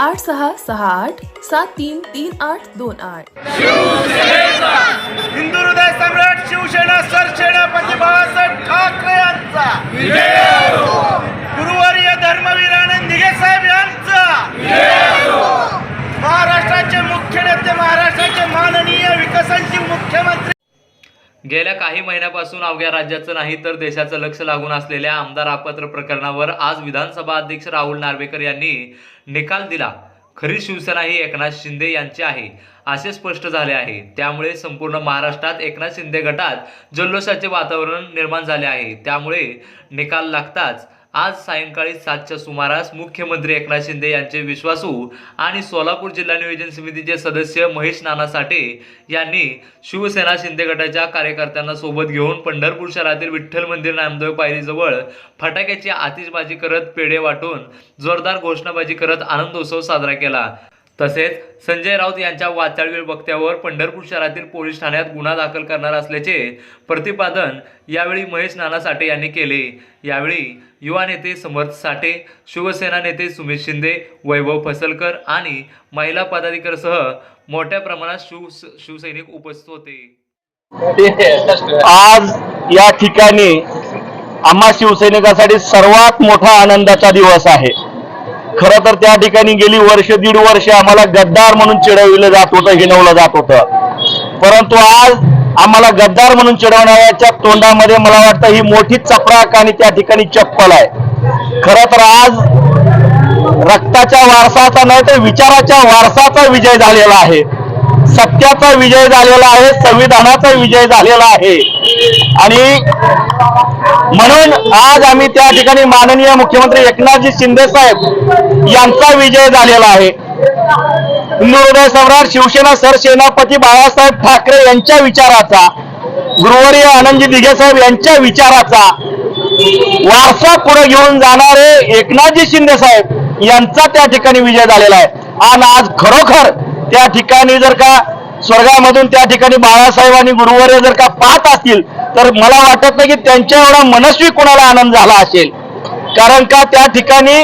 आठ सहा सहा आठ सात तीन तीन आठ दोन आठ. हिंदू हृदय सम्राट शिवसेना सरसेनापती बाळासाहेब ठाकरे यांचा. गुरुवर्य धर्मवीर आनंद साहेब यांचा. महाराष्ट्राचे मुख्य नेते महाराष्ट्राचे माननीय विकसनशील मुख्यमंत्री गेल्या काही महिन्यापासून अवघ्या राज्याचं नाही तर देशाचं लक्ष लागून असलेल्या आमदार अपात्र प्रकरणावर आज विधानसभा अध्यक्ष राहुल नार्वेकर यांनी निकाल दिला. खरी शिवसेना ही एकनाथ शिंदे यांची आहे असे स्पष्ट झाले आहे. त्यामुळे संपूर्ण महाराष्ट्रात एकनाथ शिंदे गटात जल्लोषाचे वातावरण निर्माण झाले आहे. त्यामुळे निकाल लागताच आज सायंकाळी सातच्या सुमारास मुख्यमंत्री एकनाथ शिंदे यांचे विश्वासू आणि सोलापूर जिल्हा नियोजन समितीचे सदस्य महेश नाना साठे यांनी शिवसेना शिंदे गटाच्या कार्यकर्त्यांना सोबत घेऊन पंढरपूर शहरातील विठ्ठल मंदिर नामदेव पायरीजवळ फटाक्याची आतिषबाजी करत पेढे वाटून जोरदार घोषणाबाजी करत आनंदोत्सव साजरा केला. तसेच संजय राऊत यांच्या वाचाळवीर वक्त्यावर पंढरपूर शहरातील पोलीस ठाण्यात गुन्हा दाखल करणार असल्याचे प्रतिपादन यावेळी महेश नाना साठे यांनी केले. यावेळी युवा नेते समर्थ साठे शिवसेना नेते सुमित शिंदे वैभव फसलकर आणि महिला पदाधिकाऱ्यासह मोठ्या प्रमाणात शिव शिवसैनिक उपस्थित होते. आज या ठिकाणी आम्हा शिवसैनिकासाठी सर्वात मोठा आनंदाचा दिवस आहे. खरं तर त्या ठिकाणी गेली वर्ष दीड वर्ष आम्हाला गद्दार म्हणून चिडविलं जात होतं हिनवलं जात होतं. परंतु आज आम्हाला गद्दार म्हणून चिडवणाऱ्याच्या तोंडामध्ये मला वाटतं ही मोठी चपराक आणि त्या ठिकाणी चप्पल आहे. खरं तर आज रक्ताच्या वारसाचा नाही तर विचाराच्या वारसाचा विजय झालेला आहे. सत्याचा विजय झालेला आहे संविधानाचा विजय झालेला आहे. आणि म्हणून आज आम्ही त्या ठिकाणी माननीय मुख्यमंत्री एकनाथजी शिंदे साहेब यांचा विजय झालेला आहे. हिंदू हृदय सम्राट शिवसेना सरसेनापती बाळासाहेब ठाकरे यांच्या विचाराचा गुरुवर्य आनंदजी दिघे साहेब यांच्या विचाराचा वारसा पुढे घेऊन जाणारे एकनाथजी शिंदे साहेब यांचा त्या ठिकाणी विजय झालेला आहे. आणि आज खरोखर त्या ठिकाणी जर का स्वर्गामधून त्या ठिकाणी बाळासाहेब आणि गुरुवर्य जर का पाहत असतील तर मला वाटत नाही की त्यांच्या एवढा मनस्वी कोणाला आनंद झाला असेल. कारण का त्या ठिकाणी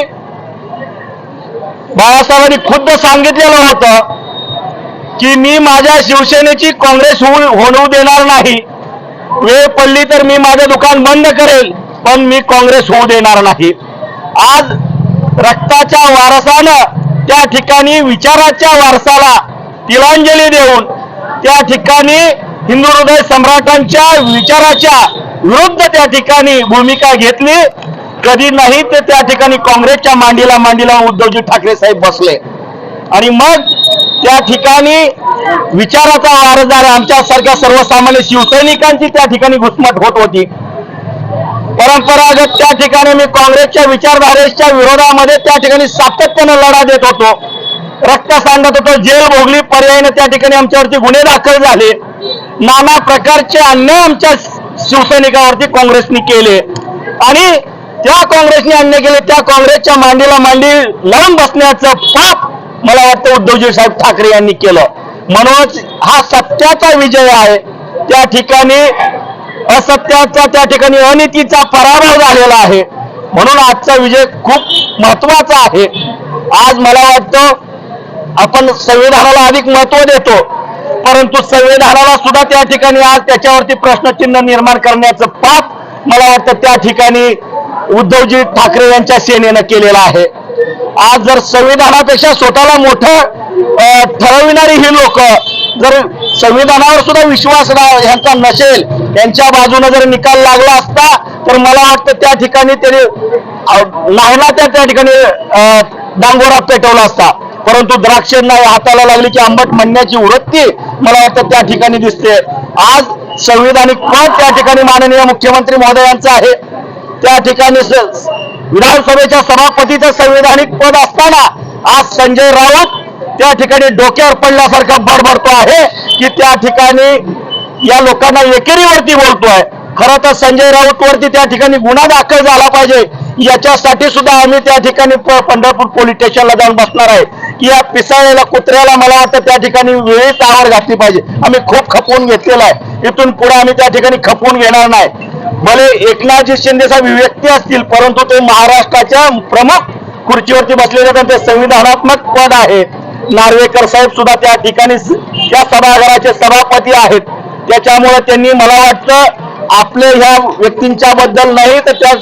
बाळासाहेबांनी खुद्द सांगितलेलं होतं की मी माझ्या शिवसेनेची काँग्रेस होऊ होऊ देणार नाही. वेळ पडली तर मी माझं दुकान बंद करेल पण मी काँग्रेस होऊ देणार नाही. आज रक्ताच्या वारसानं त्या ठिकाणी विचाराच्या वारसाला तिलांजली देऊन त्या ठिकाणी हिंदू हृदय सम्राटांच्या विचाराच्या विरुद्ध त्या ठिकाणी भूमिका घेतली. कधी नाही ते त्या ठिकाणी काँग्रेसच्या मांडीला मांडीला उद्धवजी ठाकरे साहेब बसले. आणि मग त्या ठिकाणी विचाराचा वारसदार आमच्यासारख्या सर्वसामान्य शिवसैनिकांची त्या ठिकाणी घुसमट होत होती. परंपरागत त्या ठिकाणी मी काँग्रेसच्या विचारधारेच्या विरोधामध्ये त्या ठिकाणी सातत्यानं लढा देत होतो. रक्त सांगत होतो. जेल भोगली पर्यायने त्या ठिकाणी आमच्यावरती गुन्हे दाखल झाले. नाना प्रकारचे अन्याय आमच्या शिवसैनिकावरती काँग्रेसने केले. आणि त्या काँग्रेसने अन्याय केले त्या काँग्रेसच्या मांडीला मांडी लावून बसण्याचं पाप मला वाटतं उद्धवजी साहेब ठाकरे यांनी केलं. म्हणूनच हा सत्याचा विजय आहे. त्या ठिकाणी असत्याचा त्या ठिकाणी अनितीचा पराभव झालेला आहे. म्हणून आजचा विजय खूप महत्त्वाचा आहे. आज मला वाटतं आपण संविधानाला अधिक महत्त्व देतो परंतु संविधानाला सुद्धा त्या ठिकाणी आज त्याच्यावरती प्रश्नचिन्ह निर्माण करण्याचं पाप मला वाटतं त्या ठिकाणी उद्धवजी ठाकरे यांच्या सेनेनं केलेलं आहे. आज जर संविधानापेक्षा स्वतःला मोठं ठरविणारी ही लोक जर संविधानावर सुद्धा विश्वास यांचा नसेल यांच्या बाजूने जर निकाल लागला असता तर मला वाटतं त्या ठिकाणी त्याने नाहीला त्या त्या ठिकाणी डांगोरा पेटवला असता. परंतु द्राक्षांना हाताला लागली की आंबट म्हणण्याची वृत्ती मला वाटतं त्या ठिकाणी दिसते. आज संविधानिक पद त्या ठिकाणी माननीय मुख्यमंत्री महोदयांचं आहे. त्या ठिकाणी विधानसभेच्या सभापतीचं संविधानिक पद असताना आज संजय राऊत त्या ठिकाणी डोक्यावर पडल्यासारखा बडबडतो आहे की त्या ठिकाणी या लोकांना एकेरीवरती बोलतोय. खरं तर संजय राऊत वरती त्या ठिकाणी गुन्हा दाखल झाला पाहिजे. याच्यासाठी सुद्धा आम्ही त्या ठिकाणी प- पंढरपूर पोलीस स्टेशनला जाऊन बसणार आहे. की या पिसाळ्याला कुत्र्याला मला वाटतं त्या ठिकाणी वेळीच आवार घातली पाहिजे. आम्ही खूप खपवून घेतलेला आहे. इथून पुढे आम्ही त्या ठिकाणी खपवून घेणार नाही. भले एकनाथजी शिंदे साहेब व्यक्ती असतील परंतु ते महाराष्ट्राच्या प्रमुख खुर्चीवरती बसलेले तर ते संविधानात्मक पद आहे. नार्वेकर साहेब सुद्धा त्या ठिकाणी त्या सभागृहाचे सभापती आहेत. त्याच्यामुळे त्यांनी मला वाटतं आपले ह्या व्यक्तींच्या बद्दल नाही तर त्या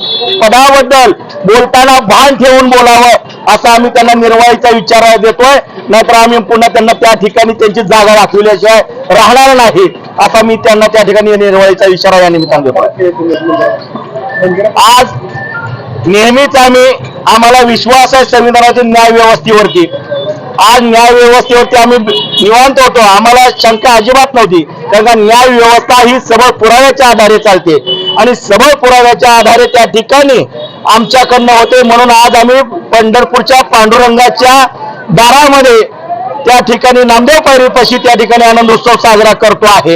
पदाबद्दल बोलताना भान ठेवून बोलावं. असा आम्ही त्यांना निर्वाहीचा विचार देतोय. नाहीतर आम्ही पुन्हा त्यांना त्या ठिकाणी त्यांची जागा दाखविल्याशिवाय राहणार नाही असा मी त्यांना त्या ठिकाणी निर्वाहीचा इशारा या निमित्तानं देतोय. आज नेहमीच आम्ही आम्हाला विश्वास आहे संविधानाच्या न्याय व्यवस्थेवरती आज न्याय व्यवस्थेवरती आम्ही निवांत होतो. आम्हाला शंका अजिबात नव्हती. कारण का न्याय व्यवस्था ही सबळ पुराव्याच्या आधारे चालते. आणि सबळ पुराव्याच्या आधारे त्या ठिकाणी आमच्याकडनं होते. म्हणून आज आम्ही पंढरपूरच्या पांडुरंगाच्या दारामध्ये त्या ठिकाणी नामदेव पायरीपाशी त्या ठिकाणी आनंद उत्सव साजरा करतो आहे.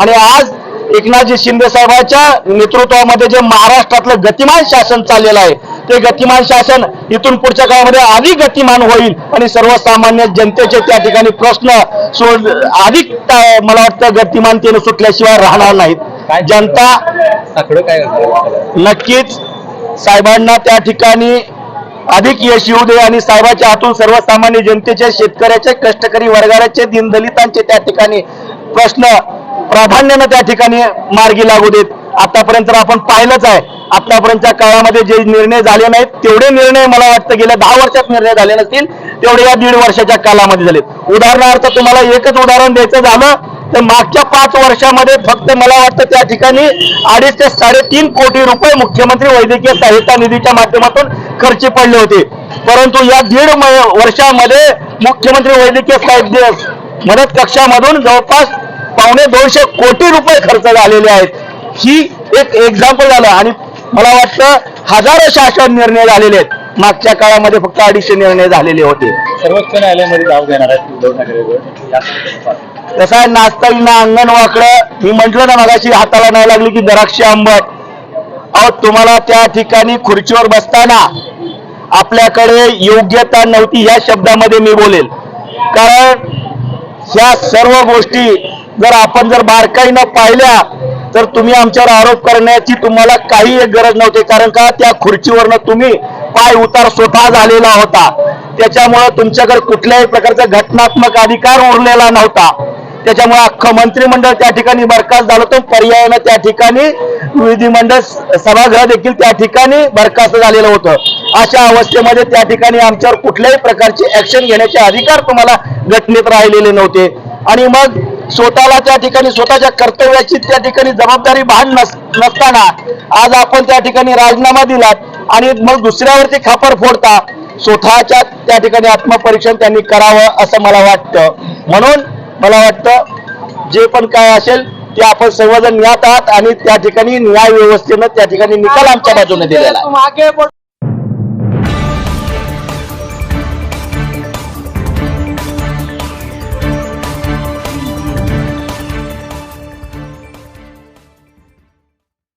आणि आज एकनाथजी शिंदे साहेबांच्या नेतृत्वामध्ये जे महाराष्ट्रातलं गतिमान शासन चाललेलं आहे ते गतिमान शासन इथून पुढच्या काळामध्ये अधिक गतिमान होईल. आणि सर्वसामान्य जनतेचे त्या ठिकाणी प्रश्न सोड अधिक मला वाटतं गतिमानतेने सुटल्याशिवाय राहणार नाहीत. जनता नक्कीच साहेबांना त्या ठिकाणी अधिक यश येऊ दे आणि साहेबाच्या हातून सर्वसामान्य जनतेचे शेतकऱ्याचे कष्टकरी वर्गाचे दीनदलितांचे त्या ठिकाणी प्रश्न प्राधान्यानं त्या ठिकाणी मार्गी लागू देत. आतापर्यंत आपण पाहिलंच आहे. आतापर्यंतच्या काळामध्ये जे निर्णय झाले नाहीत तेवढे निर्णय मला वाटतं गेल्या दहा वर्षात निर्णय झाले नसतील तेवढे या दीड वर्षाच्या कालामध्ये झालेत. उदाहरणार्थ तुम्हाला एकच उदाहरण द्यायचं झालं तर मागच्या पाच वर्षामध्ये फक्त मला वाटतं त्या ठिकाणी अडीच ते साडेतीन कोटी रुपये मुख्यमंत्री वैद्यकीय सहायता निधीच्या माध्यमातून खर्ची पडले होते. परंतु या दीड वर्षामध्ये मुख्यमंत्री वैद्यकीय साहित्य मदत कक्षामधून जवळपास पावणे दोनशे कोटी रुपये खर्च झालेले आहेत. ही एक एक्झाम्पल झालं. आणि मला वाटतं हजारो शासन निर्णय झालेले आहेत. मागच्या काळामध्ये फक्त अडीचशे निर्णय झालेले होते. सर्वोच्च न्यायालयामध्ये धाव घेणार आहेत उद्धव ठाकरे कसं आहे नाचता अंगण वाकडं मी म्हंटल ना मगाशी हाताला नाही लागली की द्राक्ष आंबट. अहो तुम्हाला त्या ठिकाणी खुर्चीवर बसताना आपल्याकडे योग्यता नव्हती या शब्दामध्ये मी बोलेल. कारण ह्या सर्व गोष्टी जर आपण जर बारकाईनं पाहिल्या तर तुम्ही आमच्यावर आरोप करण्याची तुम्हाला काही एक गरज नव्हती. कारण का? त्या खुर्चीवरनं तुम्ही पाय उतार स्वतः झालेला होता. त्याच्यामुळं तुमच्याकडे कुठल्याही प्रकारचा घटनात्मक अधिकार उरलेला नव्हता. त्याच्यामुळे अख्खं मंत्रिमंडळ त्या ठिकाणी बरखास्त झालं होतं. पर्यायानं त्या ठिकाणी विधिमंडळ सभागृह देखील त्या ठिकाणी बरखास्त झालेलं होतं. अशा अवस्थेमध्ये त्या ठिकाणी आमच्यावर कुठल्याही प्रकारची ऍक्शन घेण्याचे अधिकार तुम्हाला घटनेत राहिलेले नव्हते. आणि मग स्वतःला त्या ठिकाणी स्वतःच्या कर्तव्याची त्या ठिकाणी जबाबदारी भान नस नसताना आज आपण त्या ठिकाणी राजीनामा दिलात आणि मग दुसऱ्यावरती खापर फोडता स्वतःच्या त्या ठिकाणी आत्मपरीक्षण त्यांनी करावं असं मला वाटतं. म्हणून मला वाटतं जे पण काय असेल ते आपण सर्वजण न्यात आहात आणि त्या ठिकाणी न्याय व्यवस्थेनं त्या ठिकाणी निकाल आमच्या बाजूने दिलेला